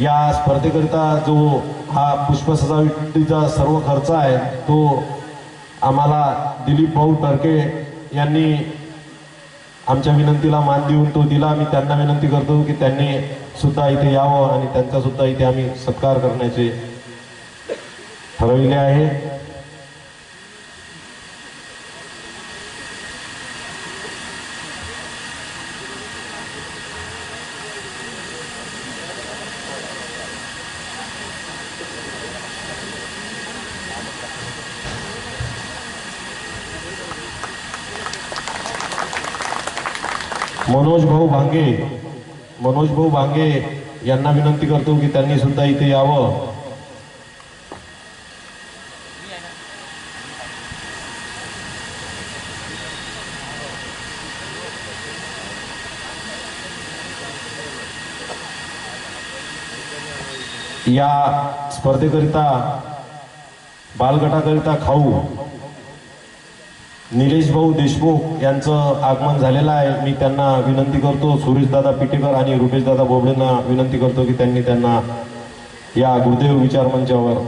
या स्पर्धेकरिता जो हा पुष्प सजावटीचा सर्व खर्च आहे तो आम्हाला दिलीप भाऊ टर्के यांनी आमच्या विनंतीला मान देऊन तो दिला. मी त्यांना विनंती करतो की त्यांनी सुद्धा इथे यावं आणि त्यांचा सुद्धा इथे आम्ही सत्कार करण्याचे ठरविले आहे. मनोज भाऊ भांगे मनोज भाऊ भांगे यांना विनंती करतो की त्यांनी सुद्धा इथे यावं. या स्पर्धेकरिता बालगटाकरिता खाऊ. निलेश भाऊ देशमुख यांचं आगमन झालेलं आहे. मी त्यांना विनंती करतो सुरेशदादा पिटेकर आणि रुपेशदादा बोबडेंना विनंती करतो की त्यांनी त्यांना या गुरुदेव विचार मंचावर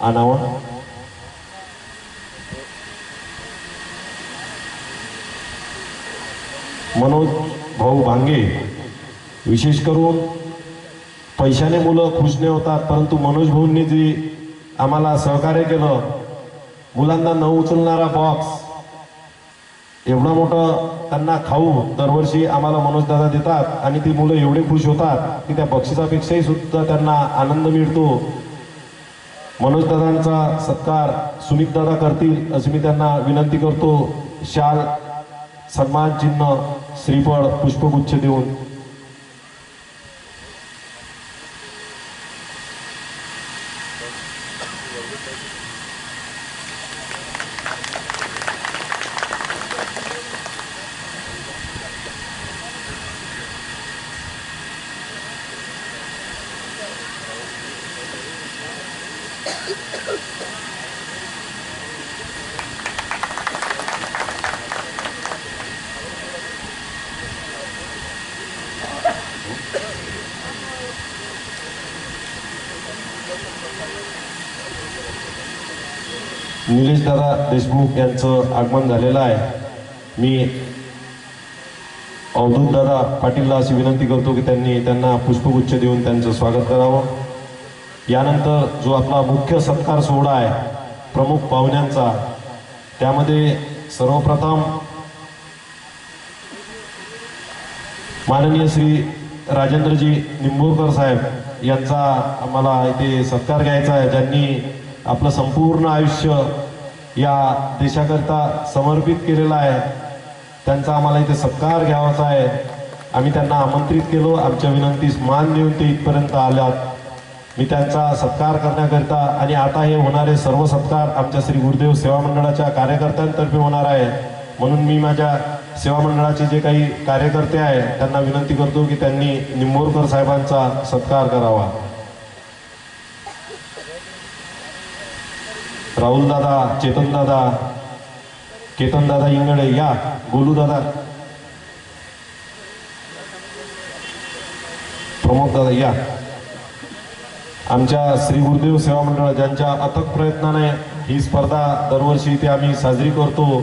आणावं. मनोज भाऊ भांगे विशेष करून पैशाने मुलं खुश नाही होतात परंतु मनोज भाऊंनी जे आम्हाला सहकार्य केलं मुलांना न उचलणारा बॉक्स एवढं मोठं त्यांना खाऊ दरवर्षी आम्हाला मनोज दादा देतात आणि ती मुलं एवढे खुश होतात की त्या बक्षिसापेक्षाही सुद्धा त्यांना आनंद मिळतो. मनोज दादांचा सत्कार सुमित दादा करतील अशी मी त्यांना विनंती करतो. शाल सन्मान चिन्ह श्रीफळ पुष्पगुच्छ देऊन. निलेश दादा देशमुख यांचं आगमन झालेलं आहे. मी अवधूत दादा पाटीलला अशी विनंती करतो की त्यांनी त्यांना पुष्पगुच्छ देऊन त्यांचं स्वागत करावं. यानंतर जो आपला मुख्य सत्कार सोहळा आहे प्रमुख पाहुण्यांचा त्यामध्ये सर्वप्रथम माननीय श्री राजेंद्रजी निंबोरकर साहेब यांचा आम्हाला इथे सत्कार घ्यायचा आहे. ज्यांनी आपलं संपूर्ण आयुष्य या देशाकरता समर्पित केलेला आहे. त्यांचा आम्हाला इथे सत्कार घ्यावाचा आहे. आम्ही त्यांना आमंत्रित केलो. आमच्या विनंतीस मान देऊन ते इथपर्यंत आल्यात. मी त्यांचा सत्कार करण्याकरिता आणि आता हे होणारे सर्व सत्कार आमच्या श्री गुरुदेव सेवा मंडळाच्या कार्यकर्त्यांतर्फे होणार आहे. म्हणून मी माझ्या सेवा मंडळाचे जे काही कार्यकर्ते आहे त्यांना विनंती करतो की त्यांनी निंबोरकर साहेबांचा सत्कार करावा. राहुल दादा चेतन दादा केतन दादा इंगळे या गोलू दादा. प्रमोद दादा या. आमच्या श्री गुरुदेव सेवा मंडळ ज्यांच्या अथक प्रयत्नाने ही स्पर्धा दरवर्षी इथे आम्ही साजरी करतो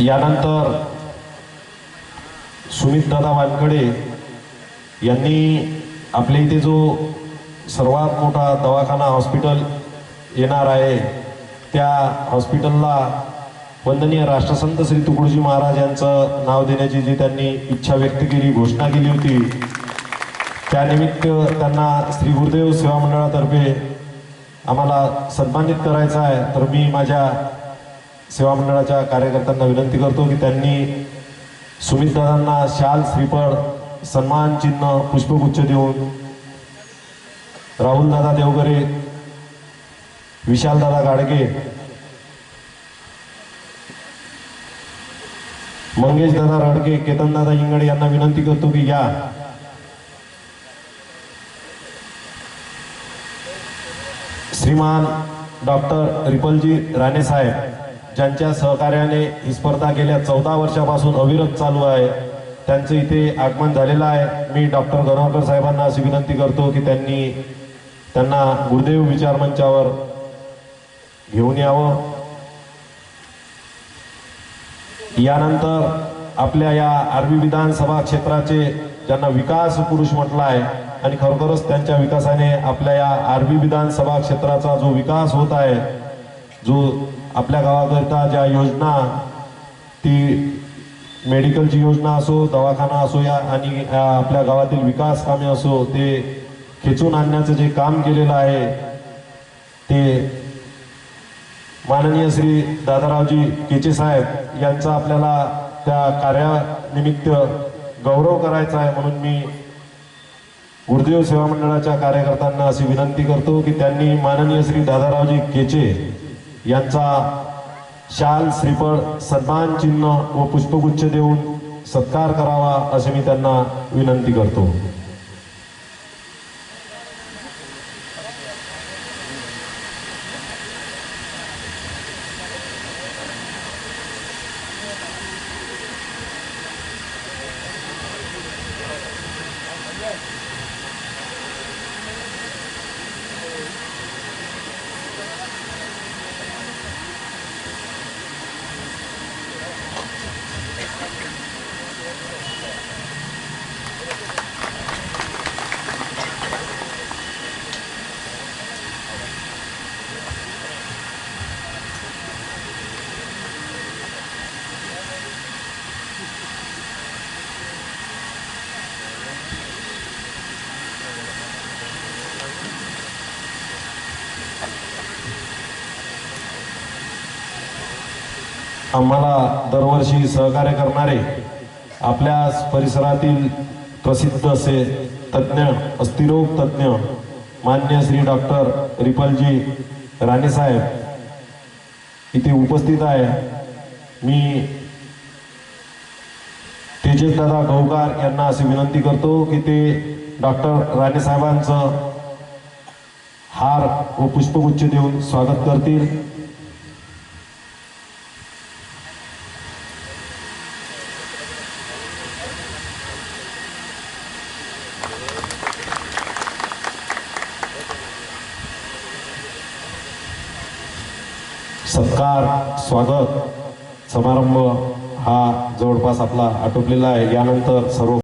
यानंतर सुमित दादा वानकडे यांनी आपल्या इथे जो सर्वात मोठा दवाखाना हॉस्पिटल येणार आहे त्या हॉस्पिटलला वंदनीय राष्ट्रसंत श्री तुकडोजी महाराज यांचं नाव देण्याची जी त्यांनी इच्छा व्यक्त केली घोषणा केली होती त्यानिमित्त त्यांना श्री गुरुदेव सेवा मंडळातर्फे आम्हाला सन्मानित करायचं आहे. तर मी माझ्या सेवा मंडळाच्या कार्यकर्त्यांना विनंती करतो की त्यांनी सुमितदादांना शाल श्रीफळ सन्मान चिन्ह पुष्पगुच्छ देऊन राहुलदादा देवगरे विशालदादा गाडगे मंगेश दादा रडके केतनदादा इंगडे यांना विनंती करतो की या. श्रीमान डॉक्टर रिपलजी राणे साहेब ज्यांच्या सहकार्याने ही स्पर्धा गेल्या चौदा वर्षापासून अविरत चालू आहे त्यांचं इथे आगमन झालेलं आहे. मी डॉक्टर गणवकर साहेबांना अशी विनंती करतो की त्यांनी त्यांना गुरुदेव विचार मंचावर घेऊन यावं. यानंतर आपल्या या आर्वी विधानसभा क्षेत्राचे ज्यांना विकास पुरुष म्हटलं आहे आणि खरोखरच त्यांच्या विकासाने आपल्या या आर्वी विधानसभा क्षेत्राचा जो विकास होत आहे जो आपल्या गावाकरता ज्या योजना ती मेडिकलची योजना असो दवाखाना असो या आणि आपल्या गावातील विकास कामे असो ते खेचून आणण्याचं जे काम केलेलं आहे ते माननीय श्री दादारावजी केचे साहेब यांचा आपल्याला त्या कार्यानिमित्त गौरव करायचा आहे म्हणून मी गुरुदेव सेवा मंडळाच्या कार्यकर्त्यांना अशी विनंती करतो की त्यांनी माननीय श्री दादारावजी केचे यांचा शाल श्रीफळ सन्मान चिन्ह व पुष्पगुच्छ देऊन सत्कार करावा असे मी त्यांना विनंती करतो. आम्हाला दरवर्षी सहकार्य करणारे आपल्या परिसरातील प्रसिद्ध असे तज्ज्ञ अस्थिरोग तज्ज्ञ मान्य श्री डॉक्टर रिपलजी राणेसाहेब इथे उपस्थित आहे. मी तेजसदादा गौकार यांना अशी विनंती करतो की ते डॉक्टर राणेसाहेबांचं हार व पुष्पगुच्छ देऊन स्वागत करतील. सत्कार स्वागत समारंभ हा जवळपास आपला आटोपलेला आहे. यानंतर सर्व